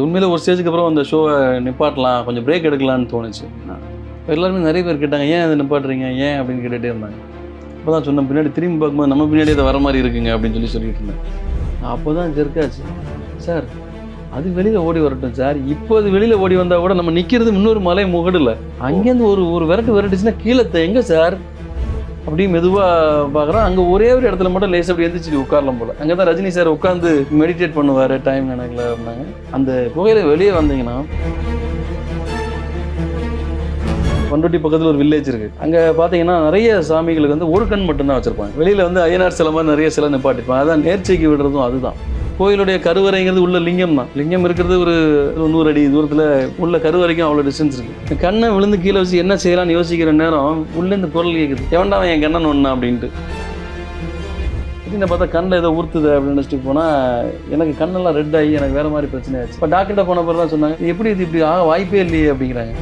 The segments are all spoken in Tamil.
உண்மையில் ஒரு ஸ்டேஜுக்கு அப்புறம் அந்த ஷோவை நிப்பாட்டலாம் கொஞ்சம் பிரேக் எடுக்கலாம்னு தோணுச்சு. இப்ப எல்லாருமே நிறைய பேர் கேட்டாங்க ஏன் அதை நிப்பாட்டுறீங்க? ஏன்? அப்படின்னு கேட்டுகிட்டே இருந்தாங்க. அப்போ தான் சொன்னேன் பின்னாடி திரும்பி பார்க்கும்போது நம்ம பின்னாடி இதை வர மாதிரி இருக்குங்க அப்படின்னு சொல்லி சொல்லிட்டு இருந்தேன். அப்போ தான் ஜெர்க்காச்சு சார் அது வெளியில் ஓடி வரட்டும் சார். இப்போ அது வெளியில் ஓடி வந்தால் கூட நம்ம நிற்கிறது இன்னொரு மலை முகடில். அங்கேருந்து ஒரு ஒரு விரட்டு விரட்டுச்சுன்னா கீழே எங்கே சார். அப்படியே மெதுவாக பார்க்குறோம். அங்கே ஒரே ஒரு இடத்துல மட்டும் லேஸ் அப்படி எழுந்திரிச்சு உட்காரலாம் போல். அங்கே தான் ரஜினி சார் உட்காந்து மெடிடேட் பண்ணுவார் டைம் கணக்கில் இருந்தாங்க. அந்த புகையில் வெளியே வந்தீங்கன்னா பண்ருட்டி பக்கத்தில் ஒரு வில்லேஜ் இருக்குது அங்கே பார்த்தீங்கன்னா நிறைய சாமிகளுக்கு வந்து ஒரு கண் மட்டும்தான் வச்சுருப்பாங்க. வெளியில் வந்து ஐயனார் சிலை மாதிரி நிறைய சிலை நிப்பாட்டிருப்பாங்க. அதான் நேர்ச்சைக்கு விடுறதும் அதுதான். கோயிலுடைய கருவறைங்கிறது உள்ள லிங்கம் தான். லிங்கம் இருக்கிறது ஒரு நூறு அடி தூரத்தில் உள்ள கருவறைக்கும் அவ்வளோ டிஸ்டன்ஸ் இருக்கு. கண்ணை விழுந்து கீழே வச்சு என்ன செய்யலாம்னு யோசிக்கிற நேரம் உள்ளே இந்த குரல் கேட்குது எவன்டா அவன் என் கண்ணன் ஒன்றா அப்படின்ட்டு. திடீர்னு பார்த்தா கண்ணில் ஏதோ ஊர்த்துது அப்படின்னு நினச்சிட்டு போனால் எனக்கு கண்ணெல்லாம் ரெட் ஆகி எனக்கு வேறு மாதிரி பிரச்சனை ஆச்சு. இப்போ டாக்டர்கிட்ட போன பிறகு தான் சொன்னாங்க "இது எப்படி இது இப்படி ஆக வாய்ப்பே இல்லையே அப்படிங்கிறாங்க.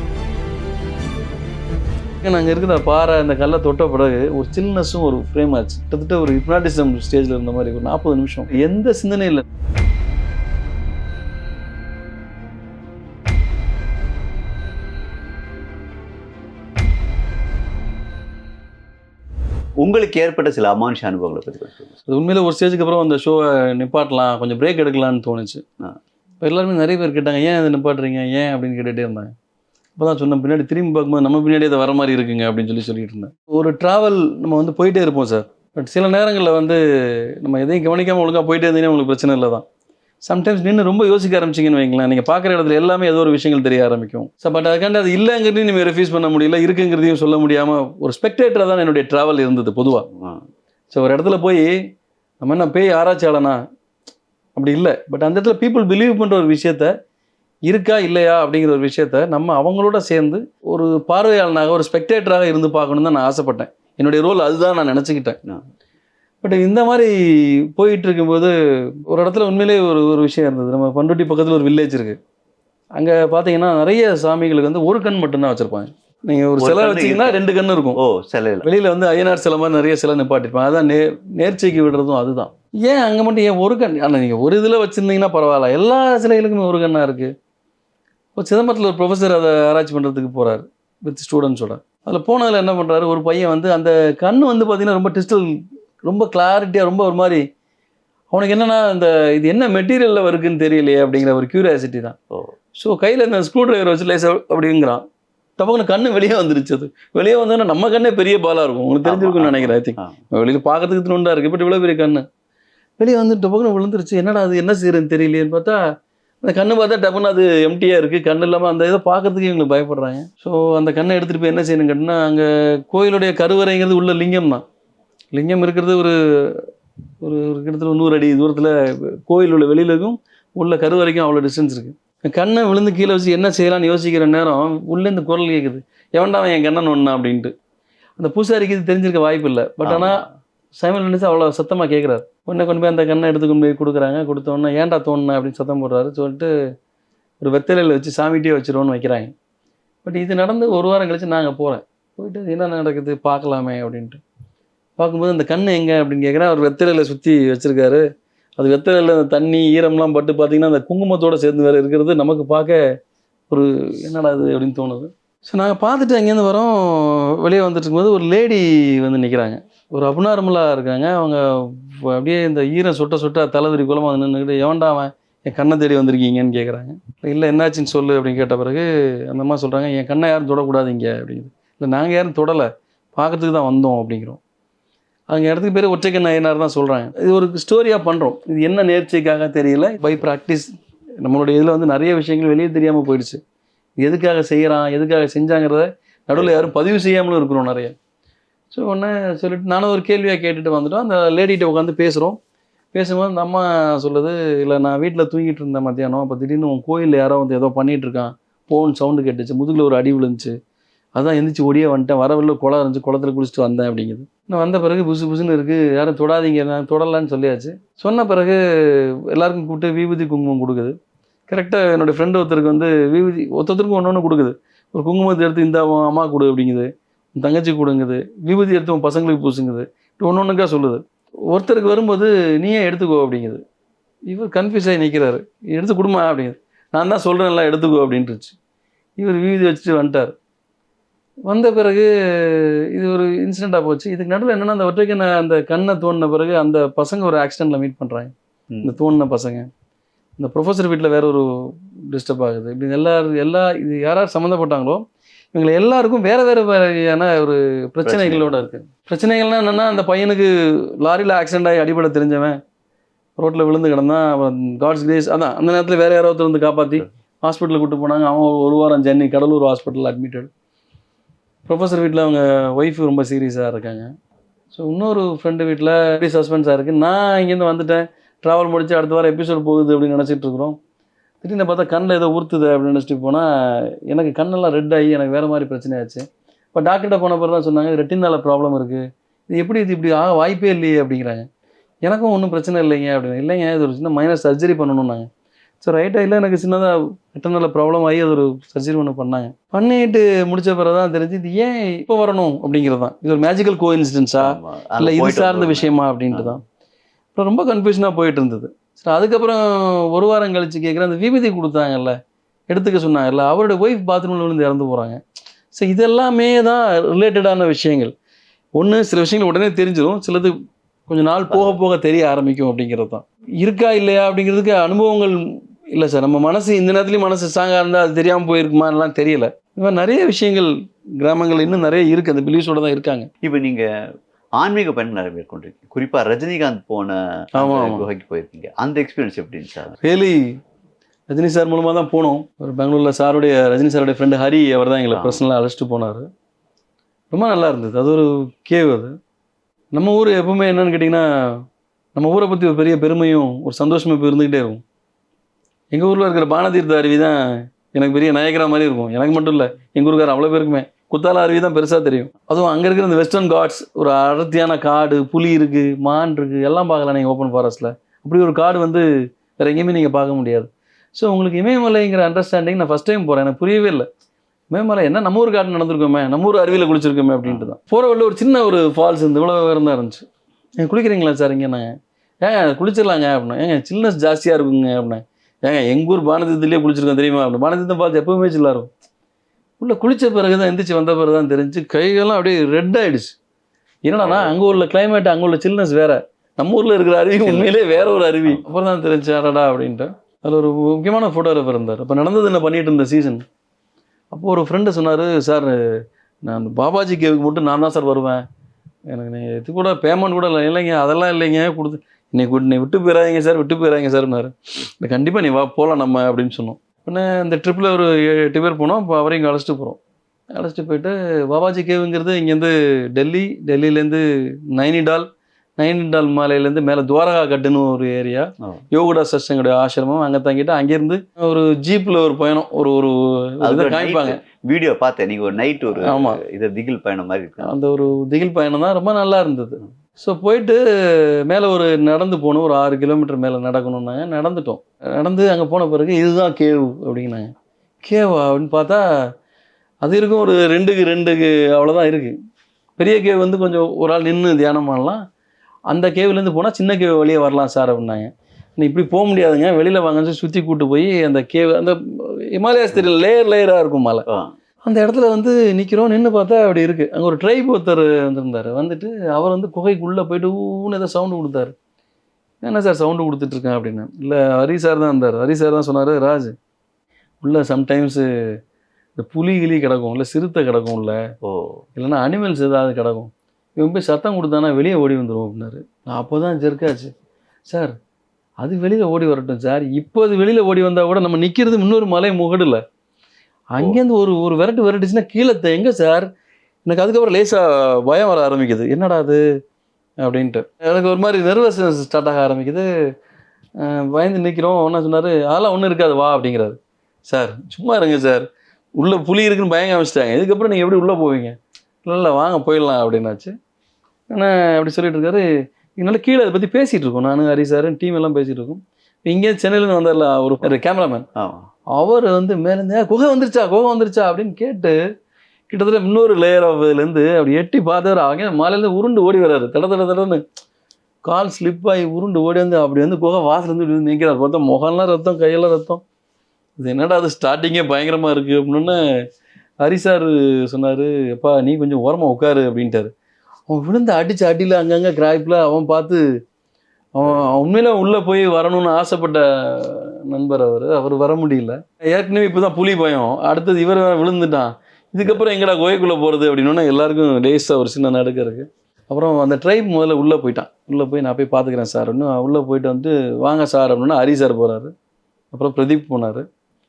நாங்கள் இருக்கிற பாறை அந்த கல்லை தொட்ட பிறகு ஒரு சில்னஸும் ஒரு ஃப்ரேம் ஆச்சு. கிட்டத்தட்ட ஒரு ஹிப்னாட்டிசம் ஸ்டேஜில் இருந்த மாதிரி ஒரு நாற்பது நிமிஷம். எந்த சிந்தனையும் இல்லை. உங்களுக்கு ஏற்பட்ட சில அமானுஷ அனுபவங்களை பற்றி. அது உண்மையில ஒரு ஸ்டேஜுக்கு அப்புறம் அந்த ஷோவை நிப்பாட்டலாம் கொஞ்சம் பிரேக் எடுக்கலாம்னு தோணுச்சு. இப்போ எல்லாருமே நிறைய பேர் கேட்டாங்க ஏன் அதை நிப்பாட்டுறீங்க? ஏன்? அப்படின்னு கேட்டுகிட்டே இருந்தாங்க. அப்போ தான் சொன்னேன் பின்னாடி திரும்பி பார்க்கும்போது நம்ம பின்னாடி அதை வர மாதிரி இருக்குங்க அப்படின்னு சொல்லி சொல்லிட்டு இருந்தேன். ஒரு ட்ராவல் நம்ம வந்து போயிட்டே இருப்போம் சார் பட் சில நேரங்களில் வந்து நம்ம எதையும் கவனிக்காமல் ஒழுங்காக போயிட்டே இருந்தீங்கன்னா உங்களுக்கு பிரச்சனை இல்லை தான். சம்டைம்ஸ் நின்று ரொம்ப யோசிக்க ஆரம்பிச்சிங்கன்னு வைங்களேன். நீங்கள் பார்க்குற இடத்துல எல்லாமே ஏதோ ஒரு விஷயங்கள் தெரிய ஆரம்பிக்கும். ஸோ பட் அதுக்காண்டி அது இல்லைங்கிறதையும் நீங்கள் ரெஃப்யூஸ் பண்ண முடியல இருக்குங்கிறதையும் சொல்ல முடியாமல் ஒரு ஸ்பெக்டேட்டராக தான் என்னுடைய ட்ராவல் இருந்தது பொதுவாக. ஸோ ஒரு இடத்துல போய் நம்ம என்ன பேய் ஆராய்ச்சியாளனா? அப்படி இல்லை. பட் அந்த இடத்துல பீப்புள் பிலீவ் பண்ணுற ஒரு விஷயத்த இருக்கா இல்லையா அப்படிங்கிற ஒரு விஷயத்த நம்ம அவங்களோட சேர்ந்து ஒரு பார்வையாளனாக ஒரு ஸ்பெக்டேட்டராக இருந்து பார்க்கணுன்னு தான் நான் ஆசைப்பட்டேன். என்னுடைய ரோல் அதுதான் நான் நினச்சிக்கிட்டேன். பட் இந்த மாதிரி போயிட்டு இருக்கும்போது ஒரு இடத்துல உண்மையிலேயே ஒரு ஒரு விஷயம் இருந்தது. நம்ம பண்ருட்டி பக்கத்தில் ஒரு வில்லேஜ் இருக்குது அங்கே பார்த்தீங்கன்னா நிறைய சாமிகளுக்கு வந்து ஒரு கண் மட்டும்தான் வச்சுருப்பாங்க. நீங்கள் ஒரு சிலை வச்சீங்கன்னா. ரெண்டு கண் இருக்கும். ஓ சிலையில். வெளியில் வந்து ஐயனார் சிலை மாதிரி நிறைய சிலை நிப்பாட்டிருப்பாங்க. அதான் நே நேர்ச்சைக்கு விடுறதும் அதுதான். ஏன் அங்கே மட்டும் ஏன் ஒரு கண்? ஆனால் நீங்கள் ஒரு இதில் வச்சுருந்தீங்கன்னா பரவாயில்ல. எல்லா சிலைகளுக்குமே ஒரு கண்ணாக இருக்குது இப்போ சிதம்பரத்தில் ஒரு ப்ரொஃபஸர் அதை ஆராய்ச்சி பண்ணுறதுக்கு போகிறார் வித் ஸ்டூடெண்ட்ஸோட அதில் போனதில் என்ன பண்ணுறாரு ஒரு பையன் வந்து அந்த கண் வந்து பார்த்தீங்கன்னா ரொம்ப டிஸ்டல் ரொம்ப கிளாரிட்டியாக ரொம்ப ஒரு மாதிரி அவனுக்கு என்னன்னா இந்த இது என்ன மெட்டீரியலில் இருக்குன்னு தெரியலையே அப்படிங்கிற ஒரு கியூரியாசிட்டி தான். ஸோ கையில் இந்த ஸ்க்ரூ டிரைவர் வச்சு லேசா அப்படிங்கிறான். டபக்குன்னு கண்ணு வெளியே வந்துருச்சு அது. வெளியே வந்தோன்னா நம்ம கண்ணே பெரிய பாலாக இருக்கும். உங்களுக்கு தெரிஞ்சிருக்கும்னு நினைக்கிறேன் ஐ திங்க். வெளியில் பார்க்கறதுக்கு துண்டா இருக்கு பட் இவ்வளோ பெரிய கண்ணு. வெளியே வந்து டபக்குன்னு விழுந்துருச்சு. என்னடா அது என்ன செய்யறதுன்னு தெரியலையேன்னு பார்த்தா அந்த கண்ணு பார்த்தா டப்புன்னு அது எம்டியாக இருக்குது கண்ணு இல்லாமல் அந்த இதை பார்க்குறதுக்கு இவங்களுக்கு பயப்படுறாங்க. ஸோ அந்த கண்ணை எடுத்துகிட்டு போய் என்ன செய்யணும் கேட்டினா அங்கே கோயிலுடைய கருவறைங்கிறது உள்ள லிங்கம் தான். லிங்கம் இருக்கிறது ஒரு ஒரு ஒரு கிட்டத்தட்ட ஒரு நூறு அடி தூரத்தில் கோயில் உள்ள வெளியிலக்கும் உள்ள கருவறைக்கும் அவ்வளோ டிஸ்டன்ஸ் இருக்குது கண்ணை விழுந்து கீழே வச்சு என்ன செய்யலாம்னு யோசிக்கிற நேரம் உள்ளே இந்த குரல் கேட்குது எவன்டா அவன் என் கண்ணன் ஒன்றா அப்படின்ட்டு. அந்த பூசாரிக்கு இது தெரிஞ்சிருக்க வாய்ப்பு இல்லை. பட் ஆனால் சைமல்டேனியஸாக அவ்வளோ சத்தமாக கேட்குறாரு உடனே கொண்டு போய் அந்த கண்ணை எடுத்து கொண்டு போய் கொடுக்குறாங்க. கொடுத்த உடனே ஏன்டா தோணுன அப்படின்னு சத்தம் போடுறாரு. சொல்லிட்டு ஒரு வெத்தலையில் வச்சு சாமிகிட்டே வச்சிருவோன்னு வைக்கிறாங்க. பட் இது நடந்து ஒரு வாரம் கழிச்சு நாங்கள் போகிறேன் போயிட்டு என்ன நடக்குது பார்க்கலாமே அப்படின்ட்டு. பார்க்கும்போது அந்த கண் எங்கே அப்படின்னு கேட்குறேன் அவர் வெத்தலையில் சுற்றி வச்சுருக்காரு. அது வெத்தலையில் அந்த தண்ணி ஈரம்லாம் பட்டு பார்த்தீங்கன்னா அந்த குங்குமத்தோடு சேர்ந்து வேறு இருக்கிறது நமக்கு பார்க்க ஒரு என்னடா இது அப்படின்னு தோணுது. ஸோ நாங்கள் பார்த்துட்டு அங்கேருந்து வரோம். வெளியே வந்துட்டு இருக்கும்போது ஒரு லேடி வந்து நிற்கிறாங்க ஒரு அப்நார்மலாக இருக்காங்க. அவங்க அப்படியே இந்த ஈரம் சுட்ட சுட்ட தலைவரி குலமாக வந்து நின்றுக்கிட்டு எவன்டா அவன் என் கண்ணை தேடி வந்திருக்கீங்கன்னு கேட்குறாங்க இல்லை என்னாச்சுன்னு சொல்லு அப்படின்னு கேட்ட பிறகு அந்த அம்மா சொல்கிறாங்க என் கண்ணை யாரும் தொடக்கூடாதீங்க அப்படிங்குது. இல்லை நாங்கள் யாரும் தொடலை. பார்க்கறதுக்கு தான் வந்தோம் அப்படிங்கிறோம். அவங்க இடத்துக்கு பேர் ஒற்றைக்கண் ஐயனார் தான் சொல்கிறாங்க இது ஒரு ஸ்டோரியாக பண்ணுறோம் இது என்ன நேர்ச்சிக்காக தெரியல. பை ப்ராக்டிஸ் நம்மளுடைய இதில் வந்து நிறைய விஷயங்கள் வெளியே தெரியாமல் போயிடுச்சு. எதுக்காக செய்கிறான் எதுக்காக செஞ்சாங்கிறத நடுவில் யாரும் பதிவு செய்யாமலும் இருக்கிறோம் நிறைய. ஸோ உடனே சொல்லிட்டு நானும் ஒரு கேள்வியாக கேட்டுட்டு வந்துட்டோம். அந்த லேடிகிட்ட உட்காந்து பேசுகிறோம் பேசும்போது அந்த அம்மா சொல்லுது இல்லை நான் வீட்டில் தூங்கிட்டு இருந்தேன் மத்தியானம். அப்போ திடீர்னு உன் கோயிலில் யாரோ வந்து ஏதோ பண்ணிகிட்டு இருக்கான். சவுண்டு கேட்டுச்சு. முதுகில் ஒரு அடி விழுந்துச்சு. அதான் எந்திரிச்சு ஒடியே வந்துட்டேன். வரவில்ல குளம் இருந்துச்சு. குளத்துல குளிச்சுட்டு வந்தேன் அப்படிங்குது. நான் வந்த பிறகு புசு புசுன்னு இருக்குது யாரும் தொடாதீங்க நான் தொடலான்னு சொல்லியாச்சு. சொன்ன பிறகு எல்லாருக்கும் கூப்பிட்டு விபூதி குங்குமம் கொடுக்குது. கரெக்டாக என்னோடய ஃப்ரெண்டு ஒருத்தருக்கு வந்து விபூதி ஒருத்தருக்கும் ஒன்று ஒன்று கொடுக்குது. ஒரு குங்குமத்தை எடுத்து இந்த அம்மா கொடு அப்படிங்குது. தங்கச்சி கொடுங்குது விபூதி எடுத்து உன் பசங்களுக்கு பூசுங்குது. இப்படி ஒன்று ஒன்றுக்கா சொல்லுது. ஒருத்தருக்கு வரும்போது நீயே எடுத்துக்கோ அப்படிங்குது. இவர் கன்ஃபியூஸ் ஆகி நிற்கிறாரு எடுத்து கொடுமா அப்படிங்குது. நான் தான் சொல்கிறேன்ல எடுத்துக்கோ அப்படின்ட்டுருச்சு இவர் விபூதி வச்சுட்டு வந்துட்டார். வந்த பிறகு இது ஒரு இன்சிடெண்ட்டாக போச்சு. இதுக்கு நடுவில் என்னன்னா அந்த ஒற்றைக்கு நான் அந்த கண்ணை தோண்டின பிறகு அந்த பசங்க ஒரு ஆக்சிடெண்ட்டில் மீட் பண்ணுறாங்க. இந்த தோண்டின பசங்க. இந்த ப்ரொஃபஸர் வீட்டில் வேற ஒரு டிஸ்டர்ப் ஆகுது. இப்படி எல்லாரும் எல்லா இது யார் யார் சம்மந்தப்பட்டாங்களோ இவங்களை எல்லாருக்கும் வேற வேற வகையான ஒரு பிரச்சனைகளோட இருக்கு. பிரச்சனைகள்னா என்னன்னா அந்த பையனுக்கு லாரியில் ஆக்சிடென்ட் ஆகி அடிபட தெரிஞ்சவன் ரோட்டில் விழுந்து கிடந்தான். அவன் காட்ஸ் கிரேஸ் அதான் அந்த நேரத்தில் வேற யாரோ ஒருத்தர் வந்து காப்பாற்றி ஹாஸ்பிட்டலுக்கு கூட்டு போனாங்க. அவன் ஒரு- வாரம் Chennai Cuddalore hospital admitted professor வீட்டில் அவங்க ஒய்ஃப் ரொம்ப சீரியஸாக இருக்காங்க. ஸோ இன்னொரு ஃப்ரெண்டு வீட்டில் எப்படி சஸ்பென்ஸாக இருக்குது நான் இங்கேருந்து வந்துட்டேன். ட்ராவல் முடிச்சு அடுத்த வாரம் எபிசோட் போகுது அப்படின்னு நினச்சிட்டு இருக்கிறோம். திடீர்னு பார்த்தா கண்ணில் ஏதோ ஊற்றுது அப்படின்னு நினச்சிட்டு போனால் எனக்கு கண்ணெல்லாம் ரெட் ஆகி எனக்கு வேறு மாதிரி பிரச்சனை ஆச்சு இப்போ டாக்டர்கிட்ட போன பிறகு தான் சொன்னாங்க ரெட்டினால ப்ராப்ளம் இருக்குது இது எப்படி இது இப்படி ஆக வாய்ப்பே இல்லையே அப்படிங்கிறாங்க. எனக்கும் ஒன்றும் பிரச்சனை இல்லைங்க அப்படின்னு. இல்லைங்க இது ஒரு சின்ன மைனர் சர்ஜரி பண்ணணும்னாங்க. ஸோ ரைட் ஐயில் எனக்கு சின்னதாக ரெட்டினால ப்ராப்ளம் ஆகி அது ஒரு சர்ஜரி ஒன்று பண்ணாங்க. பண்ணிட்டு முடிச்ச பிறகு தான் தெரிஞ்சு இது ஏன் இப்போ வரணும் அப்படிங்கிறது தான் இது ஒரு மேஜிக்கல் கோ இன்சிடென்ஸா இல்லை இது சார்ந்த. விஷயமா அப்படின்ட்டு தான் அப்புறம் ரொம்ப கன்ஃபியூஷனாக போயிட்டு இருந்தது. சரி அதுக்கப்புறம் ஒரு வாரம் கழித்து கேட்குறேன் அந்த விபதி கொடுத்தாங்கல்ல எடுத்துக்க சொன்னாங்கல்ல அவரோட ஒய்ஃப் பாத்ரூமில் விழுந்து இறந்து போகிறாங்க ஸோ இதெல்லாமே தான் ரிலேட்டடான விஷயங்கள். ஒன்று சில விஷயங்கள் உடனே தெரிஞ்சிடும் சிலது கொஞ்ச நாள் போக போக தெரிய ஆரம்பிக்கும் அப்படிங்கிறது தான். இருக்கா இல்லையா அப்படிங்கிறதுக்கு அனுபவங்கள் இல்லை சார். நம்ம மனசு இந்த நேரத்துலையும் மனசு ஸ்ட்ராங்காக இருந்தால் அது தெரியாமல் போயிருக்குமான்லாம் தெரியல. இந்த மாதிரி நிறைய விஷயங்கள் கிராமங்கள் இன்னும் நிறைய இருக்குது அந்த பிலீஸோட தான் இருக்காங்க. இப்போ நீங்கள் ஆன்மீக பயணம் நிறைய மேற்கொண்டிருக்கீங்க குறிப்பா ரஜினிகாந்த் போன. குகைக்கு போயிருக்கீங்க. அந்த எக்ஸ்பீரியன்ஸ் எப்படி இருந்துச்சு அது? ரியலி ரஜினி சார் மூலமாக தான் போனோம். ஒரு பெங்களூரில் சாருடைய ரஜினி சாருடைய ஃப்ரெண்டு ஹரி அவர் தான் எங்களை. பர்சனலாக அழைச்சிட்டு போனார். ரொம்ப நல்லா இருந்தது. அது ஒரு கேவ் அது. நம்ம ஊர் எப்பவுமே என்னன்னு கேட்டிங்கன்னா நம்ம ஊரை பற்றி ஒரு பெரிய பெருமையும் ஒரு சந்தோஷமும் இப்போ இருந்துக்கிட்டே இருக்கும். எங்கள் ஊரில் இருக்கிற பானதீர்த்த அருவி தான் எனக்கு பெரிய நயகரா மாதிரி இருக்கும். எனக்கு மட்டும் இல்லை எங்கள் ஊருக்கார அவ்வளோ பேருக்குமே. குத்தால அருவி தான் பெருசாக தெரியும். அதுவும் அங்கே இருக்கிற இந்த வெஸ்டர்ன் காட்ஸ் ஒரு அடர்த்தியான காடு புலி இருக்குது மான் இருக்குது எல்லாம் பார்க்கலாம் நீங்கள் ஓப்பன் ஃபாரஸ்ட்டில் அப்படி ஒரு காடு வந்து வேறு எங்கேயுமே நீங்கள் பார்க்க முடியாது. ஸோ உங்களுக்கு இமயமலைங்கிற அண்டர்ஸ்டாண்டிங் நான் ஃபஸ்ட் டைம் போகிறேன் எனக்கு புரியவே இல்லை. இமயமலை என்ன நம்ம ஊர் காடு நடந்திருக்கோமே நம்ம ஊர் அருவியில் குளிச்சிருக்கோமே அப்படின்ட்டு தான். போகிற வழியில் ஒரு சின்ன ஒரு ஃபால்ஸ் இந்த இவ்வளோ உயரம் தான் இருந்துச்சு. நீங்கள் குளிக்கிறீங்களா சார் இங்கே நாங்கள் ஏங்க குளிச்சிடலாங்க அப்படின்னா. ஏங்க சில்னஸ் ஜாஸ்தியாக இருக்குங்க அப்படின்னா. ஏங்க எங்கள் ஊர் பானதீர்த்திலே குளிச்சிருக்கோம் தெரியுமா அப்படின்னு. பானதீர்த்தம் பார்த்து எப்பவுமே சில்லாக இருக்கும். உள்ள குளிச்ச பிறகு தான் எந்திரிச்சு வந்த பிறகு தான் தெரிஞ்சு கைகள்லாம் அப்படியே ரெட் ஆயிடுச்சு. என்னடா அங்கே உள்ள கிளைமேட் அங்கே உள்ள சில்னஸ் வேற. நம்ம ஊரில் இருக்கிற அருவி உண்மையிலே வேற ஒரு அருவி அப்புறம் தான் தெரிஞ்சு அடடா அப்படின்ட்டு. அதில் ஒரு முக்கியமான ஃபோட்டோகிராஃபர் இருந்தார் அப்போ நடந்தது என்ன பண்ணிட்டு இருந்த சீசன் அப்போ ஒரு ஃப்ரெண்டு சொன்னார் சார் நான் அந்த பாபாஜி கேவுக்கு மட்டும் நான் தான் சார் வருவேன். எனக்கு நீ இது கூட பேமெண்ட் கூட இல்லை இல்லைங்க அதெல்லாம் இல்லைங்க கொடுத்து இன்னைக்கு நீ விட்டு போயிடாதீங்க சார் விட்டு போயிடாதீங்க சார்னாரு கண்டிப்பாக நீ வா போகலாம் நம்ம அப்படின்னு சொன்னோம். உடனே இந்த ட்ரிப்பில் ஒரு எட்டு பேர் போனோம் இப்போ அவரையும் இங்கே அழைச்சிட்டு போகிறோம் அழைச்சிட்டு போயிட்டு பாபாஜி கேவுங்கிறது இங்கேருந்து டெல்லி டெல்லியிலேருந்து நைனிடால் நைனிடால் மாலையிலேருந்து மேலே துவாரகா கட்டுன்னு ஒரு ஏரியா. யோகடா சஷ்டங்களுடைய ஆசிரமம். அங்கே தங்கிட்டு அங்கேருந்து ஒரு ஜீப்பில் ஒரு பயணம் ஒரு ஒரு இதை காமிப்பாங்க. வீடியோ பார்த்தேன். நீங்க ஒரு நைட் ஒரு ஆமா. இது திகில் பயணம் மாதிரி இருக்கு. அந்த ஒரு திகில் பயணம் தான் ரொம்ப நல்லா இருந்தது. ஸோ போயிட்டு மேலே ஒரு நடந்து போகணும் ஒரு ஆறு கிலோமீட்டர் மேலே நடக்கணும்னாங்க. நடந்துட்டோம். நடந்து அங்கே போன பிறகு இதுதான் கேவ் அப்படின்னாங்க. கேவா அப்படின்னு பார்த்தா அது இருக்கும் ஒரு ரெண்டுக்கு ரெண்டுக்கு அவ்வளோதான் இருக்குது பெரிய கேவ் வந்து கொஞ்சம் ஒரு ஆள் நின்று தியானம் பண்ணலாம். அந்த கேவ்லேருந்து போனால் சின்ன கேவ் வழியே வரலாம் சார் அப்படின்னாங்க. நீ இப்படி போக முடியாதுங்க. வெளியில் வாங்க சுற்றி கூட்டு போய் அந்த கேவ் அந்த இமாலயாஸ் தெரியல லேயர் லேயராக இருக்கும் மலை. அந்த இடத்துல வந்து நிற்கிறோம் நின்று பார்த்தா அப்படி இருக்குது அங்கே ஒரு ட்ரைப் ஒருத்தர் வந்திருந்தார். வந்துட்டு அவர் வந்து குகைக்குள்ளே போயிட்டு ஊன்னு ஏதோ சவுண்டு கொடுத்தாரு. என்ன சார் சவுண்டு கொடுத்துட்ருக்கேன் அப்படின்னு. இல்லை ஹரி சார் தான் இருந்தார் ஹரி சார் தான் சொன்னார் ராஜ் உள்ள சம்டைம்ஸு இந்த புலி கிளி கிடக்கும். இல்லை சிறுத்தை கிடக்கும் உள்ள ஓ. இல்லைன்னா அனிமல்ஸ் ஏதாவது கிடக்கும். இவன் போய் சத்தம் கொடுத்தானா வெளியே ஓடி வந்துடும் அப்படின்னாரு. நான் அப்போ தான் ஜெர்க்காச்சு சார் அது வெளியில் ஓடி வரட்டும் சார் இப்போ அது வெளியில் ஓடி வந்தால் கூட நம்ம நிற்கிறது இன்னொரு மலை முகடுல. அங்கேருந்து ஒரு ஒரு விரட்டு விரட்டுச்சுன்னா கீழே எங்க சார்? எனக்கு அதுக்கப்புறம் லேசாக பயம் வர ஆரம்பிக்குது. என்னடா அது அப்படின்ட்டு. எனக்கு ஒரு மாதிரி நர்வஸ்னஸ் ஸ்டார்ட் ஆக ஆரம்பிக்குது. பயந்து நிற்கிறோம் ஒன்றா சொன்னார் அதெல்லாம் ஒன்றும் இருக்காது வா அப்படிங்கிறாரு. சார் சும்மா இருங்க சார். உள்ளே புலி இருக்குன்னு பயம் காமிச்சிட்டாங்க இதுக்கப்புறம் நீங்கள் எப்படி உள்ளே போவீங்க? இல்லை இல்லை வாங்க போயிடலாம் அப்படின்னாச்சு. ஆனால் அப்படி சொல்லிட்டு இருக்காரு. இதனால கீழே அதை பற்றி பேசிகிட்டு இருக்கோம். நான் ஹரி சார் டீம் எல்லாம் பேசிகிட்டு இருக்கோம். இங்கே சென்னையிலேருந்து வந்தார்ல ஒரு கேமராமேன் ஆமா. அவர் வந்து மேலேருந்து குகை வந்துருச்சா குகை வந்துருச்சா? அப்படின்னு கேட்டு கிட்டத்தட்ட இன்னொரு லேயர் ஆஃப் இதுலேருந்து அப்படி எட்டி பார்த்தாரு அவங்க மாலையிலேருந்து உருண்டு ஓடி வர்றாரு. தட தட தடன்னு கால் ஸ்லிப் ஆகி உருண்டு ஓடி வந்து அப்படி வந்து குகை வாசலேருந்து இப்படி வந்து நிற்கிறார் பார்த்தா முகம்லாம் ரத்தம் கையெல்லாம் ரத்தம். இது என்னடா அது ஸ்டார்டிங்கே பயங்கரமாக இருக்குது அப்படின்னு ஹரி சார் சொன்னார். எப்பா நீ கொஞ்சம் ஓரமாக உட்காரு அப்படின்ட்டாரு. அவன் விழுந்து அடிச்சு அடியில் அங்கங்கே கிராய்ப்பில் அவன் பார்த்து உண்மையில உள்ளே போய் வரணும்னு ஆசைப்பட்ட நண்பர் அவர். அவர் வர முடியல. ஏற்கனவே இப்போ தான் புலி பயம். அடுத்தது இவர் வேற விழுந்துட்டான். இதுக்கப்புறம் எங்கடா கோயக்குள்ளே போகிறது அப்படின்னா எல்லாருக்கும் லேஸாக ஒரு சின்ன நடுக்க இருக்குது அப்புறம் அந்த ட்ரைப் முதல்ல உள்ளே போயிட்டான். உள்ளே போய் நான் போய் பார்த்துக்கிறேன் சார் இன்னும் உள்ளே போயிட்டு வந்துட்டு வாங்க சார் அப்படின்னா ஹரி சார் போகிறாரு அப்புறம் பிரதீப் போனார்.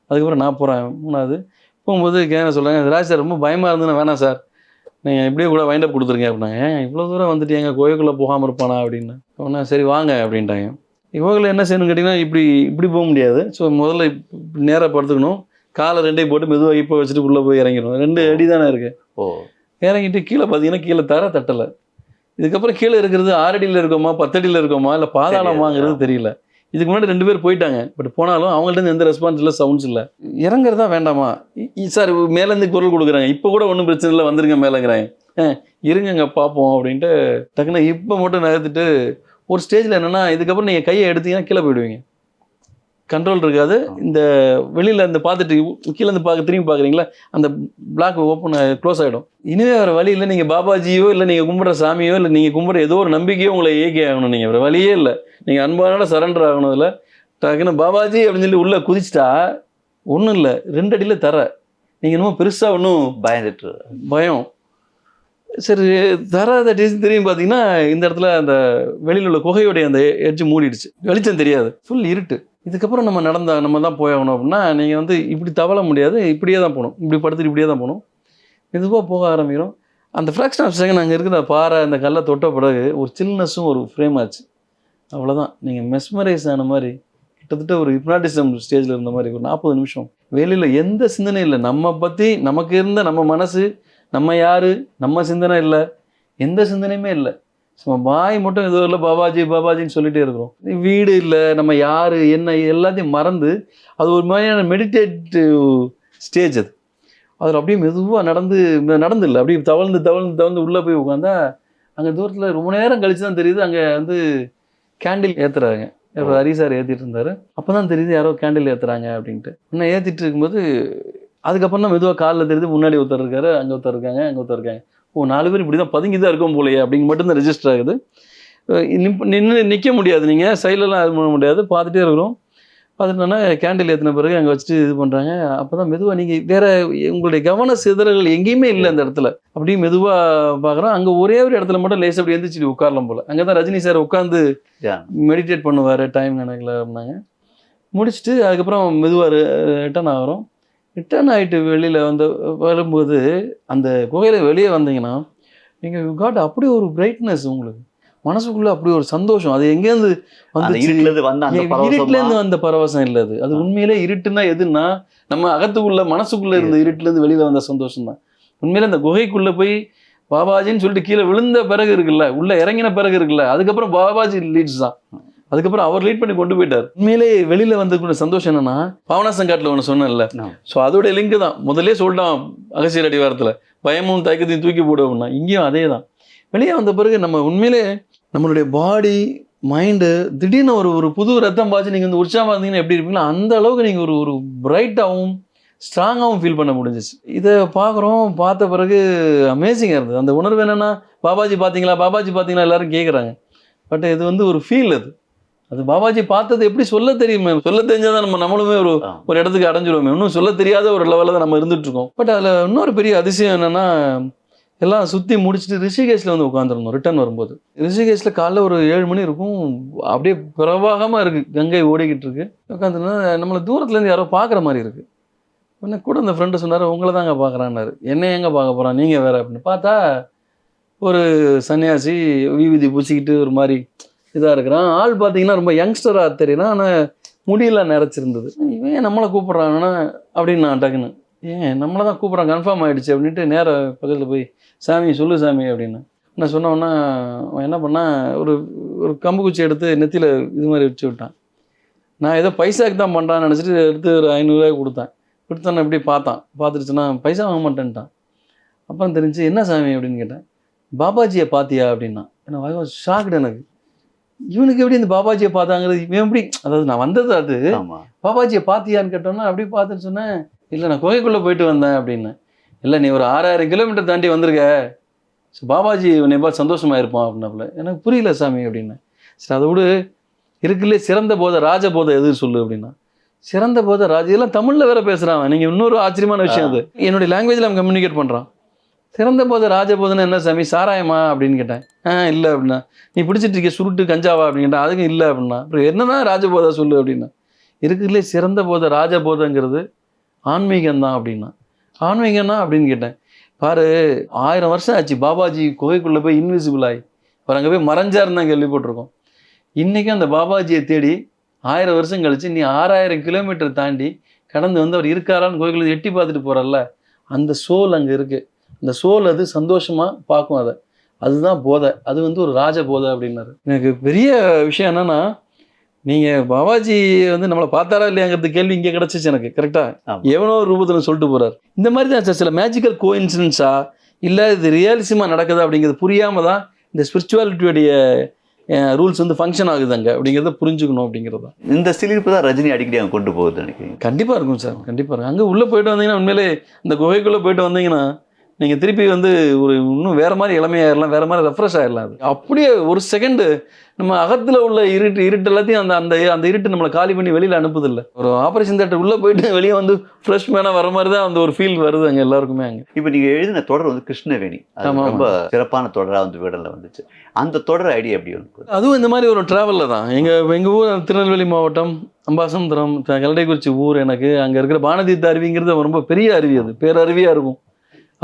அதுக்கப்புறம் நான் போகிறேன் மூணாவது. போகும்போது கேன சொல்கிறாங்க ராஜ் சார் ரொம்ப பயமாக இருந்ததுன்னா வேணாம் சார் நீங்கள் இப்படியே கூட வைண்டப் கொடுத்துருங்க அப்படின்னாங்க. ஏன் இவ்வளோ தூரம் வந்துட்டு எங்கள் கோயிலுக்குள்ளே போகாமல் இருப்பானா? அப்படின்னு. உடனே சரி வாங்க அப்படின்ட்டாங்க. இவங்களை என்ன செய்யணும்னு கேட்டிங்கன்னா இப்படி இப்படி போக முடியாது. ஸோ முதல்ல நேராக படுத்துக்கணும். காலை ரெண்டையும் போட்டு மெதுவாக இப்போ வச்சுட்டு உள்ளே போய் இறங்கிடணும். ரெண்டு அடி தானே இருக்குது ஓ. இறங்கிட்டு கீழே பார்த்தீங்கன்னா கீழே தர தட்டலை. இதுக்கப்புறம் கீழே இருக்கிறது ஆறடியில் இருக்கோமா பத்தடியில் இருக்கோமா இல்லை பாதாளமாங்கிறது தெரியல. இதுக்கு முன்னாடி ரெண்டு பேர் போயிட்டாங்க. பட் போனாலும் அவங்கள்ட்ட இருந்து எந்த ரெஸ்பான்ஸ் இல்லை சவுண்ட்ஸ் இல்லை. இறங்குறதா வேண்டாமா? இ- சார் மேலேருந்து குரல் கொடுக்குறாங்க. இப்போ கூட ஒன்றும் பிரச்சனை இல்லை வந்துருங்க மேலேங்கிறாங்க. ஆ இருங்கங்க பார்ப்போம் அப்படின்ட்டு டக்குன்னு இப்போ மட்டும் நகர்த்திட்டு ஒரு ஸ்டேஜில் என்னென்னா இதுக்கப்புறம் நீங்கள் கையை எடுத்தீங்கன்னா கீழே போயிடுவீங்க. கண்ட்ரோல் இருக்காது. இந்த வெளியில் இந்த பார்த்துட்டு கீழே இருந்து பார்க்க திரும்பி பார்க்குறீங்களா அந்த பிளாக் ஓப்பன் க்ளோஸ் ஆகிடும் இனிமே வேறு வழி இல்லை. நீங்கள் பாபாஜியோ இல்லை நீங்கள் கும்பிட்ற சாமியோ இல்லை நீங்கள் கும்பிட்ற ஏதோ ஒரு நம்பிக்கையோ உங்களை இயக்கி ஆகணும். நீங்கள் வேறு வழியே இல்லை. நீங்கள் அன்பானோட சரண்டர் ஆகணும் அதில் டக்குன்னு பாபாஜி அப்படின்னு சொல்லி உள்ளே குதிச்சிட்டா ஒன்றும் இல்லை. ரெண்டு அடியில் தர. நீங்கள் இன்னும் பெருசாக ஒன்றும் பயந்துட்டு பயம். சரி தர தட்டிச்சு திரும்பி பார்த்தீங்கன்னா இந்த இடத்துல அந்த வெளியில் உள்ள குகையோடைய அந்த எட்ஜ் மூடிடுச்சு. வெளிச்சம் தெரியாது. ஃபுல் இருட்டு. இதுக்கப்புறம் நம்ம நடந்த நம்ம தான் போயாகணும் அப்படின்னா நீங்கள் வந்து இப்படி தவள முடியாது இப்படியே தான் போகணும். இப்படி படுத்துட்டு இப்படியே தான் போகணும். மெதுவாக போக ஆரம்பிக்கிறோம். அந்த ஃப்ராக்ஷன் ஆஃப் செகண்ட் அங்கே இருக்கிற பாறை அந்த கல்லை தொட்ட பிறகு ஒரு சில்னஸும் ஒரு ஃப்ரேம் ஆச்சு. அவ்வளோதான் நீங்கள் மெஸ்மரைஸ் ஆன மாதிரி கிட்டத்தட்ட ஒரு ஹிப்னாட்டிசம் ஸ்டேஜில் இருந்த மாதிரி ஒரு நாற்பது நிமிஷம். வெளியில் எந்த சிந்தனையும் இல்லை. நம்ம பற்றி நமக்கு இருந்த நம்ம மனசு நம்ம யார் நம்ம சிந்தனை இல்லை. எந்த சிந்தனையுமே இல்லை. சும்மா பாய் மட்டும் இது இல்லை பாபாஜி பாபாஜின்னு சொல்லிட்டே இருக்கிறோம். வீடு இல்லை நம்ம யார் என்ன எல்லாத்தையும் மறந்து அது ஒரு மாதிரியான மெடிடேட்டிவ் ஸ்டேஜ் அது. அதில் அப்படியே மெதுவாக நடந்து நடந்து இல்லை அப்படியே தவழ்ந்து தவழ்ந்து தவழ்ந்து உள்ளே போய் உட்காந்தா அங்கே தூரத்தில் ரொம்ப நேரம் கழிச்சு தான் தெரியுது அங்கே வந்து கேண்டில் ஏற்றுறாங்க இப்போ ஹரி சார் ஏற்றிட்டு இருந்தார். அப்போ தான் தெரியுது யாரோ கேண்டில் ஏற்றுறாங்க அப்படின்ட்டு. இன்னும் ஏற்றிட்டு இருக்கும்போது அதுக்கப்புறம் தான் மெதுவாக காலில் தெரியுது முன்னாடி ஒருத்தர் இருக்காரு அங்கே ஒருத்தர் இருக்காங்க அங்கே ஒருத்தர் இருக்காங்க. ஓ நாலு பேர் இப்படி தான் பதுங்கி தான் இருக்கும் போலையே அப்படிங்க மட்டும்தான் ரெஜிஸ்டர் ஆகுது. நின்று நிற்க முடியாது நீங்கள் சைட்லலாம் இது பண்ண முடியாது. பார்த்துட்டே இருக்கிறோம். பார்த்துட்டோன்னா கேண்டில் ஏற்றின பிறகு அங்கே வச்சுட்டு இது பண்ணுறாங்க அப்போ தான் மெதுவாக நீங்கள் வேற உங்களுடைய கவன சிதறல்கள் எங்கேயுமே இல்லை அந்த இடத்துல. அப்படியே மெதுவாக பார்க்குறோம். அங்கே ஒரே ஒரு இடத்துல மட்டும் லேஸ் அப்படி எந்திரிச்சு உட்காரலாம் போல். அங்கே தான் ரஜினி சார் உட்காந்து. மெடிடேட் பண்ணுவார். டைம் கணக்கில் அப்படின்னாங்க. முடிச்சுட்டு அதுக்கப்புறம் மெதுவாக ரிட்டர்ன் ஆகிறோம். ரிட்டர்ன் ஆகிட்டு வெளியில் வந்து வரும்போது அந்த குகையில் வெளியே வந்தீங்கன்னா நீங்கள் காட் அப்படி ஒரு பிரைட்னஸ் உங்களுக்கு. மனசுக்குள்ளே அப்படி ஒரு சந்தோஷம். அது எங்கேருந்து வந்த இருட்டுலேருந்து வந்த பரவசம் இல்லை அது. அது உண்மையிலே இருட்டுன்னா எதுன்னா நம்ம அகத்துக்குள்ள மனசுக்குள்ள இருந்த இருட்டுலேருந்து வெளியில வந்த சந்தோஷம் தான் உண்மையிலே அந்த குகைக்குள்ள போய் பாபாஜின்னு சொல்லிட்டு கீழே விழுந்த பிறகு இருக்குல்ல உள்ள இறங்கின பிறகு இருக்குல்ல அதுக்கப்புறம் பாபாஜி லீட்ஸ் தான். அதுக்கப்புறம் அவர் லீட் பண்ணி கொண்டு போயிட்டார். உண்மையிலே வெளியில வந்தக்கூடிய சந்தோஷம் என்னன்னா பாவனாசங்காட்டில் ஒன்று சொன்னேன்ல. ஸோ அதோட லிங்க் தான். முதல்லே சொல்லிட்டான் அகசியர் அடிவாரத்தில். பயமும் தயக்கத்தையும் தூக்கி போடுவோம்னா இங்கேயும் அதே தான் வெளியே வந்த பிறகு நம்ம உண்மையிலே நம்மளுடைய பாடி மைண்டு திடீர்னு ஒரு ஒரு புது ரத்தம் பாய்ச்சி நீங்கள் வந்து உற்சாகமாக இருந்தீங்கன்னா எப்படி இருப்பீங்களோ அந்த அளவுக்கு நீங்கள் ஒரு ஒரு பிரைட்டாகவும் ஸ்ட்ராங்காகவும் ஃபீல் பண்ண முடிஞ்சிச்சு. இதை பார்க்குறோம் பார்த்த பிறகு அமேசிங்காக இருந்தது. அந்த உணர்வு என்னென்னா பாபாஜி பார்த்தீங்களா பாபாஜி பார்த்தீங்களா எல்லாரும் கேட்குறாங்க பட் இது வந்து ஒரு ஃபீல் அது. அது பாபாஜி பார்த்தது எப்படி சொல்ல தெரியுமே. சொல்ல தெரிஞ்சாதான் நம்ம நம்மளுமே ஒரு. ஒரு இடத்துக்கு அடைஞ்சிருவோமே. இன்னும் சொல்ல தெரியாத ஒரு லெவலில் தான் நம்ம இருந்துட்டு இருக்கோம். பட் அதில் இன்னொரு பெரிய அதிசயம் என்னன்னா எல்லாம் சுற்றி முடிச்சுட்டு ரிஷிகேஷில் வந்து உட்காந்துருந்தோம் ரிட்டர்ன் வரும்போது. ரிஷிகேஷில் காலைல ஒரு ஏழு மணி இருக்கும். அப்படியே பிரவாகமாக இருக்குது கங்கை ஓடிக்கிட்டு இருக்கு. உட்காந்துருந்தா நம்மளை தூரத்துலேருந்து யாரோ பார்க்குற மாதிரி இருக்கு. உடனே கூட அந்த ஃப்ரெண்டு சொன்னார் உங்களை தாங்க பார்க்குறான்னாரு. என்ன எங்கே பார்க்க போகிறான் நீங்கள் வேற? அப்படின்னு. பார்த்தா ஒரு சன்னியாசி விவிதி பூச்சிக்கிட்டு ஒரு மாதிரி இதாக இருக்கிறான். ஆள் பார்த்தீங்கன்னா ரொம்ப யங்ஸ்டராக தெரியுறான் ஆனால் முடியெல்லாம் நிறைச்சிருந்தது இவன் ஏன் நம்மளை கூப்பிட்றாங்கன்னா அப்படின்னு நான் டக்குன்னு ஏன் நம்மளை தான் கூப்பிட்றான் கன்ஃபார்ம் ஆகிடுச்சு அப்படின்ட்டு நேராக பக்கத்தில் போய் சாமி சொல்லு சாமி அப்படின்னு. நான் சொன்னோன்னா அவன் என்ன பண்ணான் ஒரு ஒரு கம்பு குச்சி எடுத்து நெத்தியில் இது மாதிரி வச்சு விட்டான். நான் ஏதோ பைசாக்கு தான் பண்ணுறான்னு நினச்சிட்டு எடுத்து ஒரு ஐநூறுரூவாய் கொடுத்தேன். கொடுத்தோன்னே இப்படி பார்த்தான். பார்த்துருச்சுன்னா பைசா வாங்க மாட்டேன்ட்டான். அப்புறம் தெரிஞ்சு என்ன சாமி? அப்படின்னு கேட்டேன். பாபாஜியை பார்த்தியா? அப்படின்னா என்ன ஷாக்டு எனக்கு. இவனுக்கு எப்படி இந்த பாபாஜியை பார்த்தாங்கிறது? இவன் எப்படி? அதாவது நான் வந்தது அது. பாபாஜியை பார்த்தியான்னு கேட்டோன்னா அப்படியே பார்த்துன்னு சொன்னேன். இல்லை நான் குகைக்குள்ளே போயிட்டு வந்தேன் அப்படின்னு. இல்லை நீ ஒரு ஆறாயிரம் கிலோமீட்டர் தாண்டி வந்திருக்க. ஸோ பாபாஜி உன்னை பார்த்து சந்தோஷமா இருப்பான் அப்படின்னாப்புல. எனக்கு புரியல சாமி அப்படின்னு. சரி அதை விடு. இருக்குல்லே சிறந்த போதை ராஜ போதை எது சொல்லு அப்படின்னா. சிறந்த போதை ராஜ இதெல்லாம் தமிழில் வேற பேசுகிறான் நீங்கள் இன்னொரு ஆச்சரியமான விஷயம் அது. என்னுடைய லாங்குவேஜில் அவன் கம்யூனிகேட் பண்ணுறான் சிறந்த போதை என்ன சாமி? சாராயமா? அப்படின்னு கேட்டேன். ஆ இல்லை அப்படின்னா. நீ பிடிச்சிட்டு இருக்க சுருட்டு கஞ்சாவா? அப்படின்னு கேட்டா அதுக்கு இல்லை அப்படின்னா. அப்புறம் என்னதான் ராஜபோதை சொல்லு அப்படின்னா. இருக்குல்லே சிறந்த போதை ராஜபோதங்கிறது ஆன்மீகம் தான் அப்படின்னா. ஆன்மீகம்னா அப்படின்னு கேட்டேன். பாரு ஆயிரம் வருஷம் ஆச்சு பாபாஜி குகைக்குள்ளே போய் இன்விசிபிள் ஆகி அவர் அங்கே போய் மறைஞ்சாருன்னு தான் கேள்விப்பட்டிருக்கோம். இன்றைக்கும் அந்த பாபாஜியை தேடி ஆயிரம் வருஷம் கழித்து நீ ஆறாயிரம் கிலோமீட்டர் தாண்டி கடந்து வந்து அவர் இருக்காரான்னு கோயிலுக்கு எட்டி பார்த்துட்டு போகிறல்ல அந்த சோல் அங்கே இருக்குது அந்த சோல் அது சந்தோஷமாக பார்க்கும் அதை. அதுதான் போதை. அது வந்து ஒரு ராஜ போதை அப்படின்னாரு. எனக்கு பெரிய விஷயம் என்னன்னா நீங்கள் பாபாஜி வந்து நம்மளை பார்த்தாரா இல்லையாங்கிறது கேள்வி இங்கே கிடச்சிச்சு எனக்கு கரெக்டாக. எவனோ ஒரு ரூபத்தில் சொல்லிட்டு போகிறார் இந்த மாதிரி தான் சார் சில மேஜிக்கல் கோ இன்சிடென்ட்ஸா இல்லை இது ரியாலிசமாக நடக்குதா அப்படிங்கிறது புரியாமல் தான் இந்த ஸ்பிரிச்சுவாலிட்டியோடைய ரூல்ஸ் வந்து ஃபங்க்ஷன் ஆகுது அங்கே அப்படிங்கிறத புரிஞ்சுக்கணும் அப்படிங்கிறது இந்த சிலிர்ப்பு தான் ரஜினி அடிக்கடி அங்க கொண்டு போகுது நினைக்கிறீங்க? கண்டிப்பாக இருக்கும் சார் கண்டிப்பாக இருக்கும். அங்கே உள்ளே போயிட்டு வந்தீங்கன்னா உண்மையிலே இந்த குகைக்குள்ளே போயிட்டு வந்தீங்கன்னா நீங்கள் திருப்பி வந்து ஒரு இன்னும் வேறு மாதிரி இளமையாயிடலாம் வேறு மாதிரி ரெஃப்ரெஷ் ஆயிடலாம் அது. அப்படியே ஒரு செகண்டு நம்ம அகத்தில் உள்ள இருட்டு இருட்டு எல்லாத்தையும் அந்த அந்த அந்த இருட்டு நம்மளை காலி பண்ணி வெளியில் அனுப்புதில்ல. ஒரு ஆப்ரேஷன் தேட்டர் உள்ளே போயிட்டு வெளியே வந்து ஃப்ரெஷ் மேனாக வர மாதிரி தான் அந்த ஒரு ஃபீல் வருது அங்கே எல்லாருக்குமே அங்கே. இப்போ நீங்க எழுதின தொடர் வந்து கிருஷ்ணவேணி. ரொம்ப சிறப்பான தொடரா வந்து விடல வந்துச்சு. அந்த தொடர் ஐடியா எப்படி வந்து அதுவும் இந்த மாதிரி ஒரு ட்ராவலில் தான். எங்கள் எங்கள் ஊர் திருநெல்வேலி மாவட்டம் அம்பாசமுத்திரம் கல்லடைக்குறிச்சி ஊர் எனக்கு. அங்கே இருக்கிற பானதீர்த்த அருவிங்கிறது ரொம்ப பெரிய அருவி அது. பேரருவியாக இருக்கும்.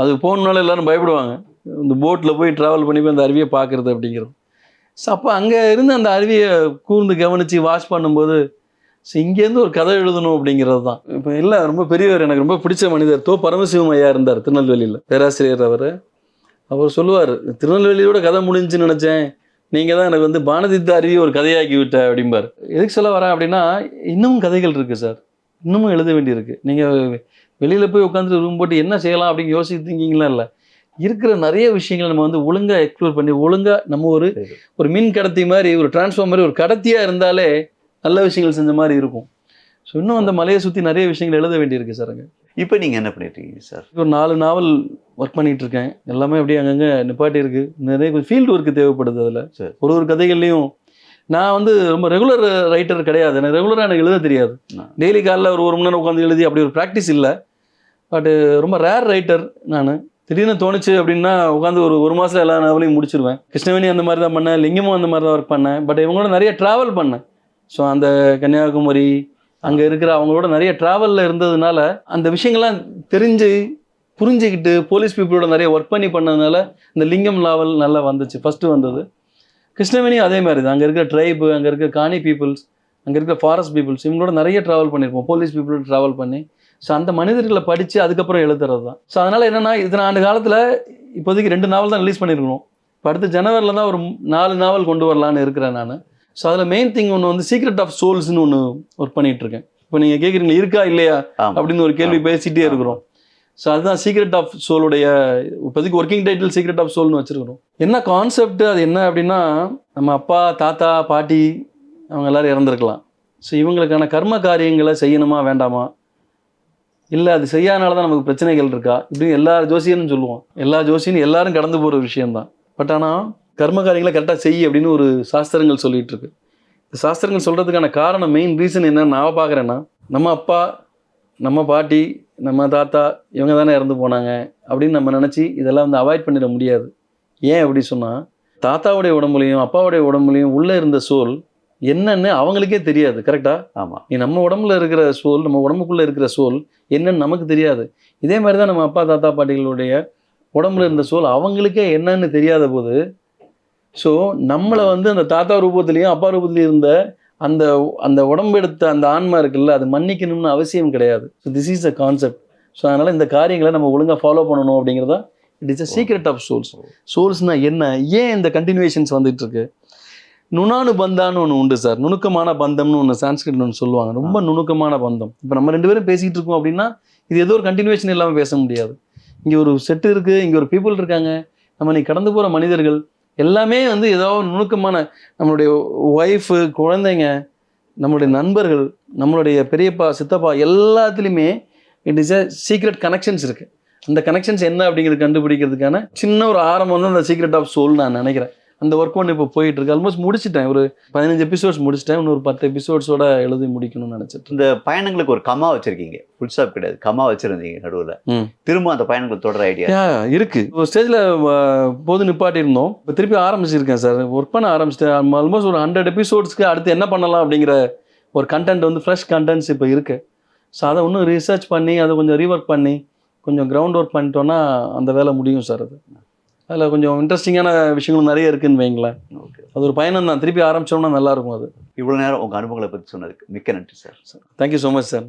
அது போகணுனால எல்லாரும் பயப்படுவாங்க. இந்த போட்டில் போய் ட்ராவல் பண்ணி போய் அந்த அருவியை பார்க்குறது அப்படிங்கிறது. ஸோ அப்போ அங்கே இருந்து அந்த அருவியை கூர்ந்து கவனித்து வாஷ் பண்ணும்போது ஸோ இங்கேருந்து ஒரு கதை எழுதணும் அப்படிங்கிறது தான். இப்போ இல்லை ரொம்ப பெரியவர் எனக்கு ரொம்ப பிடிச்ச மனிதர். தோ பரமசிவம் ஐயா இருந்தார் திருநெல்வேலியில். பேராசிரியர் அவர். அவர் சொல்லுவார் திருநெல்வேலியோட கதை முடிஞ்சுன்னு நினச்சேன். நீங்கள் தான் எனக்கு வந்து பானதித்த அருவி ஒரு கதையாக்கி விட்ட அப்படிம்பார். எதுக்கு சொல்ல வரேன் அப்படின்னா இன்னமும் கதைகள் இருக்குது சார். இன்னமும் எழுத வேண்டியிருக்கு. நீங்கள் வெளியில் போய் உட்காந்துட்டு ரூம் போட்டு என்ன செய்யலாம் அப்படின்னு யோசித்தீங்களா இல்லை? இருக்கிற நிறைய விஷயங்களை நம்ம வந்து ஒழுங்காக எக்ஸ்ப்ளோர் பண்ணி ஒழுங்காக நம்ம ஒரு. ஒரு மின் கடத்தி மாதிரி ஒரு டிரான்ஸ்ஃபார்ம் மாதிரி ஒரு கடத்தியாக இருந்தாலே நல்ல விஷயங்கள் செஞ்ச மாதிரி இருக்கும். ஸோ இன்னும் அந்த மலையை சுற்றி நிறைய விஷயங்கள் எழுத வேண்டியிருக்கு சார் அங்கே. இப்போ நீங்க என்ன பண்ணிட்டு இருக்கீங்க சார் ஒரு நாலு நாவல் ஒர்க் பண்ணிட்டு இருக்கேன். எல்லாமே அப்படியே அங்கங்கே நிப்பாட்டி இருக்கு. நிறைய கொஞ்சம் ஃபீல்டு ஒர்க்கு தேவைப்படுது அதில். சரி. ஒரு ஒரு கதைகள்லையும் நான் வந்து ரொம்ப ரெகுலர் ரைட்டர் கிடையாது. எனக்கு ரெகுலராக எனக்கு எழுத தெரியாது. டெய்லி காலைல ஒரு ஒரு மணி நேரம் உட்காந்து எழுதி அப்படி ஒரு ப்ராக்டிஸ் இல்லை. பட் ரொம்ப ரேர் ரைட்டர் நான். திடீர்னு தோணுச்சு அப்படின்னா உட்காந்து ஒரு ஒரு மாதம் எல்லா நாவலையும் முடிச்சிருவேன். கிருஷ்ணவேணி அந்த மாதிரி தான் பண்ணேன் லிங்கமும் அந்த மாதிரி தான் ஒர்க் பண்ணேன். பட் இவங்களோட நிறைய ட்ராவல் பண்ணேன். ஸோ அந்த கன்னியாகுமரி அங்கே இருக்கிற அவங்களோட நிறைய ட்ராவலில் இருந்ததுனால அந்த விஷயங்கள்லாம் தெரிஞ்சு புரிஞ்சுக்கிட்டு போலீஸ் பீப்புளோட நிறைய ஒர்க் பண்ணி பண்ணதுனால இந்த லிங்கம் நாவல் நல்லா வந்துச்சு. ஃபஸ்ட்டு வந்தது. கிருஷ்ணவேணியும் அதே மாதிரி தான். அங்கே இருக்கிற ட்ரைபு அங்கே இருக்கிற காணி பீப்புள்ஸ் அங்கே இருக்கிற ஃபாரஸ்ட் பீப்புள்ஸ் இவங்களோட நிறைய ட்ராவல் பண்ணியிருப்போம். போலீஸ் பீப்புளோட ட்ராவல் பண்ணி. ஸோ அந்த மனிதர்களை படித்து அதுக்கப்புறம் எழுதுறது தான் ஸோ அதனால் என்னென்னா இத்தனை ஆண்டு காலத்தில் இப்போதைக்கு ரெண்டு நாவல் தான் ரிலீஸ் பண்ணியிருக்கணும் இப்போ அடுத்த ஜனவரியில் தான் ஒரு நாலு நாவல் கொண்டு வரலான்னு இருக்கிறேன் நான். ஸோ அதில் மெயின் திங் ஒன்று வந்து சீக்ரெட் ஆஃப் சோல்ஸ்னு ஒன்று ஒர்க் பண்ணிட்டு இருக்கேன் இப்போ நீங்கள் கேட்குறீங்க இருக்கா இல்லையா. அப்படின்னு ஒரு கேள்வி பேசிட்டே இருக்கிறோம். ஸோ அதுதான் சீக்ரெட் ஆஃப் சோலுடைய இப்போதைக்கு ஒர்க்கிங் டைட்டில் சீக்ரெட் ஆஃப் சோல்னு வச்சிருக்கிறோம். என்ன கான்செப்ட் அது என்ன அப்படின்னா நம்ம அப்பா தாத்தா பாட்டி அவங்க எல்லாரும் இறந்துருக்கலாம். ஸோ இவங்களுக்கான கர்ம காரியங்களை செய்யணுமா வேண்டாமா? இல்லை அது செய்யாதனால தான் நமக்கு பிரச்சனைகள் இருக்கா? இப்படின்னு எல்லா ஜோசியனும் சொல்லுவோம். எல்லா ஜோசியனும் எல்லாரும் கடந்து போகிற விஷயம்தான். பட் ஆனால் கர்ம காரியங்களை கரெக்டாக செய் அப்படின்னு ஒரு சாஸ்திரங்கள் சொல்லிட்டு இருக்கு. இந்த சாஸ்திரங்கள் சொல்கிறதுக்கான காரணம் மெயின் ரீசன் என்னன்னு நான் பார்க்குறேன்னா நம்ம அப்பா நம்ம பாட்டி நம்ம தாத்தா இவங்க தானே இறந்து போனாங்க அப்படின்னு நம்ம நினச்சி இதெல்லாம் வந்து அவாய்ட் பண்ணிட முடியாது. ஏன் அப்படி சொன்னால் தாத்தாவுடைய உடம்புலையும் அப்பாவுடைய உடம்புலையும் உள்ளே இருந்த சோல் என்னன்னு அவங்களுக்கே தெரியாது கரெக்டா ஆமா. நீ நம்ம உடம்புல இருக்கிற சோல் நம்ம உடம்புக்குள்ளே இருக்கிற சோல் என்னன்னு நமக்கு தெரியாது. இதே மாதிரி தான் நம்ம அப்பா தாத்தா பாட்டிகளுடைய உடம்புல இருந்த சோல் அவங்களுக்கே என்னன்னு தெரியாத போது ஸோ நம்மளை வந்து அந்த தாத்தா ரூபத்துலேயும் அப்பா ரூபத்துலேயும் இருந்த அந்த அந்த உடம்பு எடுத்த அந்த ஆன்மா இருக்குல்ல அது மன்னிக்கணும்னு அவசியம் கிடையாது. So this is a concept so அதனால் இந்த காரியங்களை நம்ம ஒழுங்காக ஃபாலோ பண்ணணும் அப்படிங்கிறதா it is a secret of souls சோல்ஸ்னால் என்ன? ஏன் இந்த கண்டினியூஷன்ஸ் வந்துட்டு இருக்கு? நுணானு பந்தான்னு ஒன்று உண்டு சார். நுணுக்கமான பந்தம்னு ஒன்று சான்ஸ்கிரிட் ஒன்று சொல்லுவாங்க. ரொம்ப நுணுக்கமான பந்தம். இப்போ நம்ம ரெண்டு பேரும் பேசிகிட்டு இருக்கோம் அப்படின்னா இது ஏதோ ஒரு கண்டினியூஷன் இல்லாமல் பேச முடியாது. இங்கே ஒரு செட்டு இருக்குது இங்கே ஒரு பீப்புள் இருக்காங்க. நம்ம நீ கடந்து போகிற மனிதர்கள் எல்லாமே வந்து ஏதோ நுணுக்கமான நம்மளுடைய ஒய்ஃபு குழந்தைங்க நம்மளுடைய நண்பர்கள் நம்மளுடைய பெரியப்பா சித்தப்பா எல்லாத்துலேயுமே it is a secret connections இருக்குது அந்த கனெக்ஷன்ஸ் என்ன அப்படிங்கிறது கண்டுபிடிக்கிறதுக்கான சின்ன ஒரு ஆரம்பம் வந்து அந்த சீக்ரெட் ஆஃப் சோல் நான் நினைக்கிறேன். அந்த ஒர்க் ஒன்று இப்போ போயிட்டு இருக்கு ஆல்மோஸ்ட் முடிச்சிட்டேன். ஒரு பதினஞ்சு எபிசோட்ஸ் முடிச்சிட்டேன். இன்னொரு பத்து எபிசோட்ஸோட எழுதி முடிக்கணும்னு நினச்சிட்டு இந்த பயணங்களுக்கு ஒரு கமா வச்சிருக்கீங்க. ஃபுல் ஸ்டாப் கிடையாது. கமா வச்சிருந்தீங்க நடுவில். திரும்ப அந்த பயணங்கள் தொடர ஐடியா இருக்கு. ஒரு ஸ்டேஜில் போது நிப்பாட்டி இருந்தோம் இப்போ திருப்பி ஆரம்பிச்சிருக்கேன் சார். ஒர்க் பண்ண ஆரம்பிச்சிட்டேன். ஆல்மோஸ்ட் ஒரு ஹண்ட்ரட் எபிசோட்ஸ்க்கு அடுத்து என்ன பண்ணலாம் அப்படிங்கிற ஒரு கண்டென்ட் வந்து ஃப்ரெஷ் கண்டென்ட்ஸ் இப்போ இருக்கு. ஸோ அதை இன்னும் ரிசர்ச் பண்ணி அதை கொஞ்சம் ரீஒர்க் பண்ணி கொஞ்சம் கிரவுண்ட் ஒர்க் பண்ணிட்டோன்னா அந்த வேலை முடியும் சார் அது. அதில் கொஞ்சம் இன்ட்ரெஸ்டிங்கான விஷயங்கள் நிறைய இருக்குன்னு வைங்களேன். ஓகே அது ஒரு பயணம் தான் திருப்பி ஆரம்பிச்சோம்னா நல்லா இருக்கும் அது. இவ்வளோ நேரம் உங்கள் அனுபவங்களை பற்றி சொன்னதுக்கு மிக்க நன்றி sir thank you so much sir